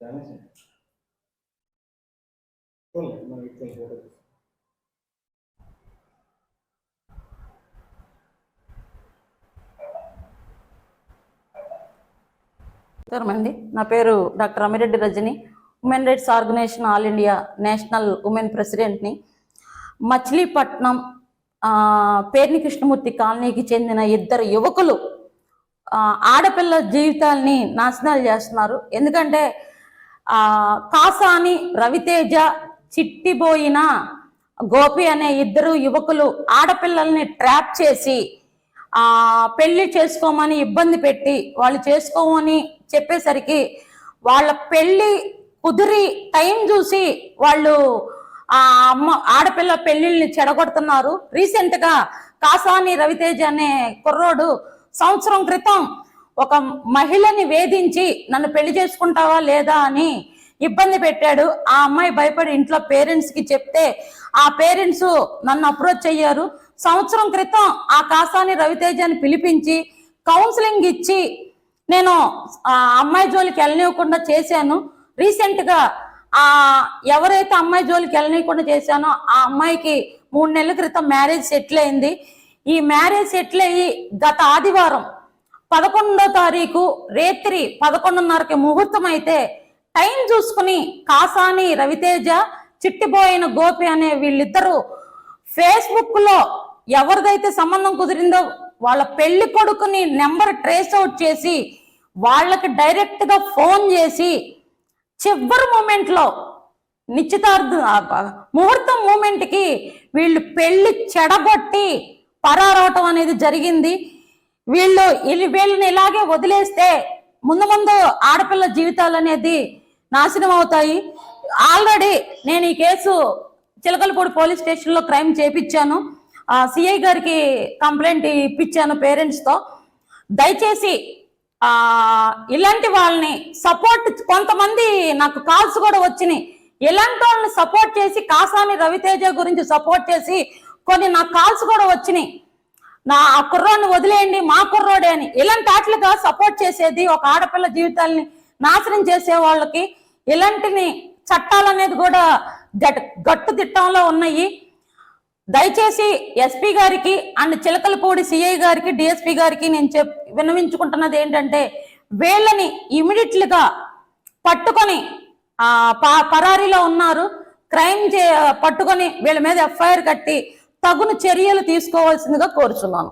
నమస్కారం అండి. నా పేరు doctor Amireddy Rajani. Women rights organisation all India national women ప్రెసిడెంట్ని. Machilipatnam Perni Krishnamurthy కాలనీకి చెందిన ఇద్దరు యువకులు ఆడపిల్ల జీవితాల్ని నాశనాలు చేస్తున్నారు. ఎందుకంటే కాసాని రవితేజ చిట్టిబోయిన గోపి అనే ఇద్దరు యువకులు ఆడపిల్లల్ని ట్రాప్ చేసి ఆ పెళ్ళి చేసుకోమని ఇబ్బంది పెట్టి వాళ్ళు చేసుకోమని చెప్పేసరికి వాళ్ళ పెళ్ళి కుదిరి టైం చూసి వాళ్ళు ఆ అమ్మ ఆడపిల్ల పెళ్ళిళ్ళని చెడగొడుతున్నారు. రీసెంట్గా కాసాని రవితేజ అనే కుర్రోడు సంవత్సరం క్రితం ఒక మహిళని వేధించి నన్ను పెళ్ళి చేసుకుంటావా లేదా అని ఇబ్బంది పెట్టాడు. ఆ అమ్మాయి భయపడి ఇంట్లో పేరెంట్స్కి చెప్తే ఆ పేరెంట్స్ నన్ను అప్రోచ్ అయ్యారు. సంవత్సరం క్రితం ఆ కాసాని రవితేజని పిలిపించి కౌన్సిలింగ్ ఇచ్చి నేను ఆ అమ్మాయి జోలికి వెళ్ళనివ్వకుండా చేశాను. రీసెంట్గా ఆ ఎవరైతే అమ్మాయి జోలికి వెళ్ళనివ్వకుండా చేశానో ఆ అమ్మాయికి మూడు నెలల క్రితం మ్యారేజ్ సెటిల్ అయింది. ఈ మ్యారేజ్ సెటిల్ అయ్యి గత ఆదివారం పదకొండో తారీఖు రేత్రి పదకొండున్నరకి ముహూర్తం అయితే టైం చూసుకుని కాసాని రవితేజ చిట్టిపోయిన గోపి అనే వీళ్ళిద్దరూ ఫేస్బుక్లో ఎవరిదైతే సంబంధం కుదిరిందో వాళ్ళ పెళ్ళి కొడుకుని నెంబర్ ట్రేస్ అవుట్ చేసి వాళ్ళకి డైరెక్ట్గా ఫోన్ చేసి చివరి మూమెంట్లో నిశ్చితార్థ ముహూర్తం మూమెంట్కి వీళ్ళు పెళ్ళి చెడగొట్టి పరారవటం అనేది జరిగింది. వీళ్ళు వీళ్ళని ఇలాగే వదిలేస్తే ముందు ముందు ఆడపిల్ల జీవితాలు అనేది నాశనం అవుతాయి. ఆల్రెడీ నేను ఈ కేసు చిలకలపూడి పోలీస్ స్టేషన్లో క్రైమ్ చేపించాను సిఐ గారికి కంప్లైంట్ ఇప్పించాను పేరెంట్స్తో. దయచేసి ఇలాంటి వాళ్ళని సపోర్ట్ కొంతమంది నాకు కాల్స్ కూడా వచ్చినాయి. ఇలాంటి వాళ్ళని సపోర్ట్ చేసి కాసాని రవితేజ గురించి సపోర్ట్ చేసి కొన్ని నాకు కాల్స్ కూడా వచ్చినాయి. నా ఆ కుర్రోడిని వదిలేయండి మా కుర్రోడే అని ఇలాంటి వాటిగా సపోర్ట్ చేసేది ఒక ఆడపిల్ల జీవితాల్ని నాశనం చేసే వాళ్ళకి ఇలాంటిని చట్టాలు అనేది కూడా గట్ గట్టు తిట్టంలో ఉన్నాయి. దయచేసి ఎస్పీ గారికి అండ్ చిలకలపూడి సిఐ గారికి డిఎస్పీ గారికి నేను చెప్ విన్నవించుకుంటున్నది ఏంటంటే వీళ్ళని ఇమీడియట్లుగా పట్టుకొని ప- పరారీలో ఉన్నారు. క్రైమ్ చే పట్టుకొని వీళ్ళ మీద ఎఫ్ఐఆర్ కట్టి తగును చర్యలు తీసుకోవాల్సిందిగా కోరుచున్నాను.